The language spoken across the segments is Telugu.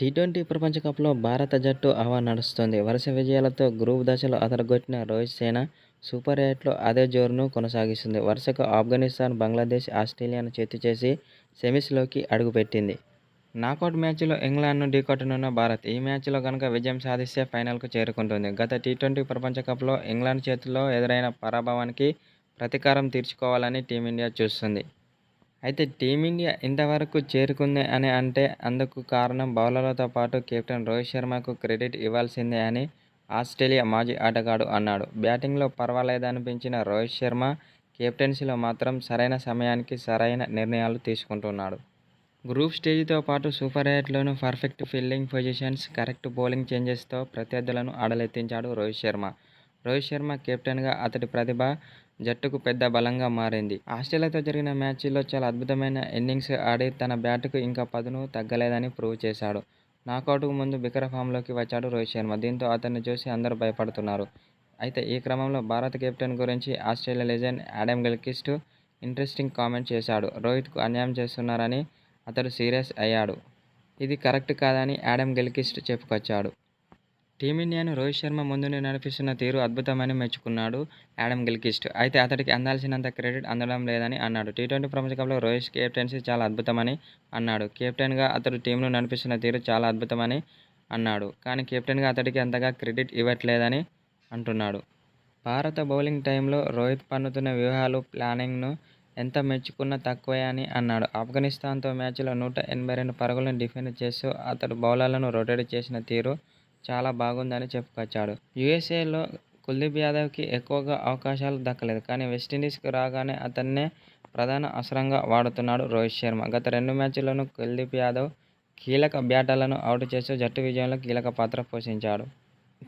టీ ట్వంటీ ప్రపంచ కప్లో భారత జట్టు హవా నడుస్తుంది వరుస విజయాలతో గ్రూప్ దశలో అదరగొట్టిన రోహిత్ సేన సూపర్ ఎయిట్లో అదే జోరును కొనసాగిస్తుంది వరుసగా ఆఫ్ఘనిస్తాన్, బంగ్లాదేశ్, ఆస్ట్రేలియాను చేతి చేసి సెమీస్లోకి అడుగుపెట్టింది. నాకౌట్ మ్యాచ్లో ఇంగ్లాండ్ను ఢీకొట్టనున్న భారత్ ఈ మ్యాచ్లో కనుక విజయం సాధిస్తే ఫైనల్కు చేరుకుంటుంది. గత టీ ట్వంటీ ప్రపంచ కప్లో ఇంగ్లాండ్ చేతిలో ఎదురైన పరాభవానికి ప్రతీకారం తీర్చుకోవాలని టీమిండియా చూస్తుంది అయితే టీమిండియా ఇంతవరకు చేరుకుంది అని అంటే అందుకు కారణం బౌలర్లతో పాటు కెప్టెన్ రోహిత్ శర్మకు క్రెడిట్ ఇవ్వాల్సిందే అని ఆస్ట్రేలియా మాజీ ఆటగాడు అన్నాడు. బ్యాటింగ్లో పర్వాలేదనిపించిన రోహిత్ శర్మ కెప్టెన్సీలో మాత్రం సరైన సమయానికి సరైన నిర్ణయాలు తీసుకుంటున్నాడు. గ్రూప్ స్టేజితో పాటు super ఎయిట్లోనూ perfect fielding positions, correct bowling చేంజెస్తో ప్రత్యర్థులను అడలెత్తించాడు రోహిత్ శర్మ. రోహిత్ శర్మ కెప్టెన్గా అతడి ప్రతిభ జట్టుకు పెద్ద బలంగా మారింది. ఆస్ట్రేలియాతో జరిగిన మ్యాచ్లో చాలా అద్భుతమైన ఇన్నింగ్స్ ఆడి తన బ్యాట్కు ఇంకా పదును తగ్గలేదని ప్రూవ్ చేశాడు. నాకౌట్కు ముందు బికర ఫామ్లోకి వచ్చాడు రోహిత్ శర్మ. దీంతో అతన్ని చూసి అందరూ భయపడుతున్నారు. అయితే ఈ క్రమంలో భారత కెప్టెన్ గురించి Australia legend Adam Gilchrist interesting comment చేశాడు. రోహిత్కు అన్యాయం చేస్తున్నారని అతడు సీరియస్ అయ్యాడు. ఇది కరెక్ట్ కాదని యాడమ్ గిల్క్రిస్ట్ చెప్పుకొచ్చాడు. టీమిండియాను రోహిత్ శర్మ ముందుని నడిపిస్తున్న తీరు అద్భుతమని మెచ్చుకున్నాడు యాడమ్ గిల్కిస్ట్ అయితే అతడికి అందాల్సినంత క్రెడిట్ అందడం లేదని అన్నాడు. టీ ట్వంటీ ప్రపంచ కప్లో రోహిత్ కెప్టెన్సీ చాలా అద్భుతమని అన్నాడు. కెప్టెన్గా అతడు టీంను నడిపిస్తున్న తీరు చాలా అద్భుతమని అన్నాడు. కానీ కెప్టెన్గా అతడికి అంతగా క్రెడిట్ ఇవ్వట్లేదని అంటున్నాడు. భారత బౌలింగ్ టైంలో రోహిత్ పన్నుతున్న వ్యూహాలు, ప్లానింగ్ను ఎంత మెచ్చుకున్నా తక్కువే అని అన్నాడు. ఆఫ్ఘనిస్తాన్తో మ్యాచ్లో నూట ఎనభై రెండు పరుగులను డిఫెండ్ చేస్తూ అతడు బౌలర్లను రొటేట్ చేసిన తీరు చాలా బాగుందని చెప్పుకొచ్చాడు. యూఎస్ఏలో కుల్దీప్ యాదవ్కి ఎక్కువగా అవకాశాలు దక్కలేదు. కానీ వెస్టిండీస్కు రాగానే అతన్నే ప్రధాన అస్త్రంగా వాడుతున్నాడు రోహిత్ శర్మ. గత రెండు మ్యాచ్ల్లోనూ కుల్దీప్ యాదవ్ కీలక బ్యాటర్లను అవుట్ చేస్తూ జట్టు విజయంలో కీలక పాత్ర పోషించాడు.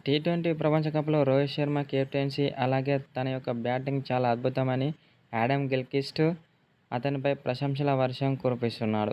టీ ట్వంటీ ప్రపంచ కప్లో రోహిత్ శర్మ కెప్టెన్సీ అలాగే తన యొక్క బ్యాటింగ్ చాలా అద్భుతమని యాడమ్ గిల్కిస్ట్ అతనిపై ప్రశంసల వర్షం కురిపిస్తున్నాడు.